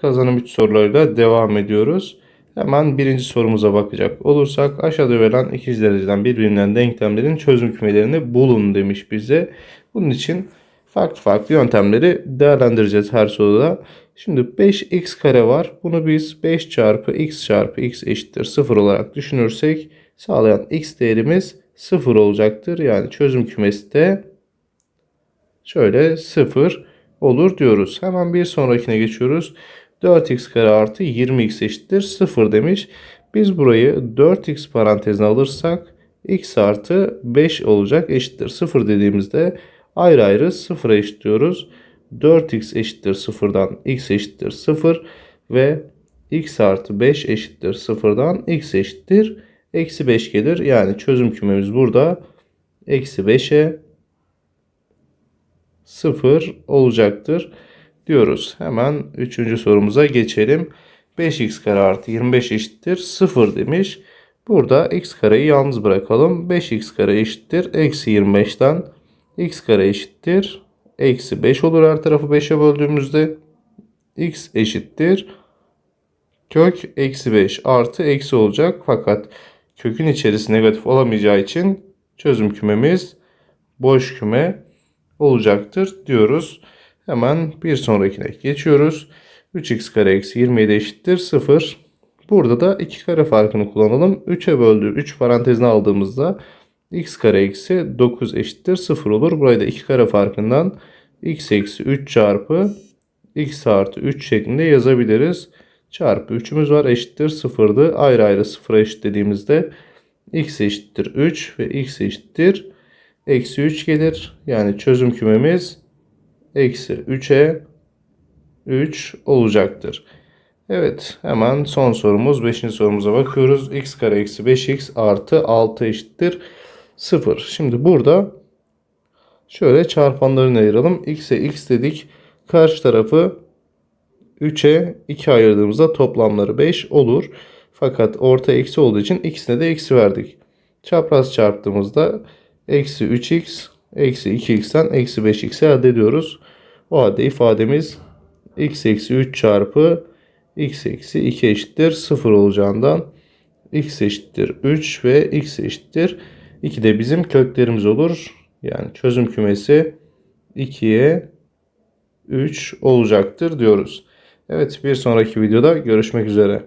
Kazanım 3 sorularıyla devam ediyoruz. Hemen birinci sorumuza bakacak olursak aşağıda verilen ikinci dereceden birbirinden denklemlerin çözüm kümelerini bulun demiş bize. Bunun için farklı farklı yöntemleri değerlendireceğiz her soruda. Şimdi 5x kare var. Bunu biz 5 çarpı x çarpı x eşittir 0 olarak düşünürsek sağlayan x değerimiz 0 olacaktır. Yani çözüm kümesi de şöyle 0 olur diyoruz. Hemen bir sonrakine geçiyoruz. 4x kare artı 20x eşittir 0 demiş. Biz burayı 4x parantezine alırsak x artı 5 olacak eşittir 0 dediğimizde ayrı ayrı 0'a eşitliyoruz. 4x eşittir 0'dan x eşittir 0 ve x artı 5 eşittir 0'dan x eşittir eksi 5 gelir. Yani çözüm kümemiz burada eksi 5'e 0 olacaktır diyoruz. Hemen 3. sorumuza geçelim. 5x kare artı 25 eşittir 0 demiş. Burada x kareyi yalnız bırakalım. 5x kare eşittir eksi 25'ten x kare eşittir eksi 5 olur her tarafı 5'e böldüğümüzde x eşittir kök eksi 5 artı eksi olacak. Fakat kökün içerisi negatif olamayacağı için çözüm kümemiz boş küme olacaktır diyoruz. Hemen bir sonrakine geçiyoruz. 3x kare eksi 27 eşittir 0. Burada da 2 kare farkını kullanalım. 3'e böldüğü 3 parantezine aldığımızda x kare eksi 9 eşittir 0 olur. Burayı da 2 kare farkından x eksi 3 çarpı x artı 3 şeklinde yazabiliriz. Çarpı 3'ümüz var eşittir 0'dı. Ayrı ayrı 0'a eşitlediğimizde x eşittir 3 ve x eşittir eksi 3 gelir. Yani çözüm kümemiz eksi 3'e 3 olacaktır. Evet hemen son sorumuz 5. sorumuza bakıyoruz. x kare eksi 5x artı 6 eşittir 0. Şimdi burada şöyle çarpanlarını ayıralım. x'e x dedik. Karşı tarafı 3'e 2 ayırdığımızda toplamları 5 olur. Fakat orta eksi olduğu için ikisine de eksi verdik. Çapraz çarptığımızda eksi 3x eksi 2x'ten eksi 5x elde ediyoruz. O halde ifademiz x eksi 3 çarpı x eksi 2 eşittir 0 olacağından x eşittir 3 ve x eşittir 2 de bizim köklerimiz olur. Yani çözüm kümesi 2'ye 3 olacaktır diyoruz. Evet bir sonraki videoda görüşmek üzere.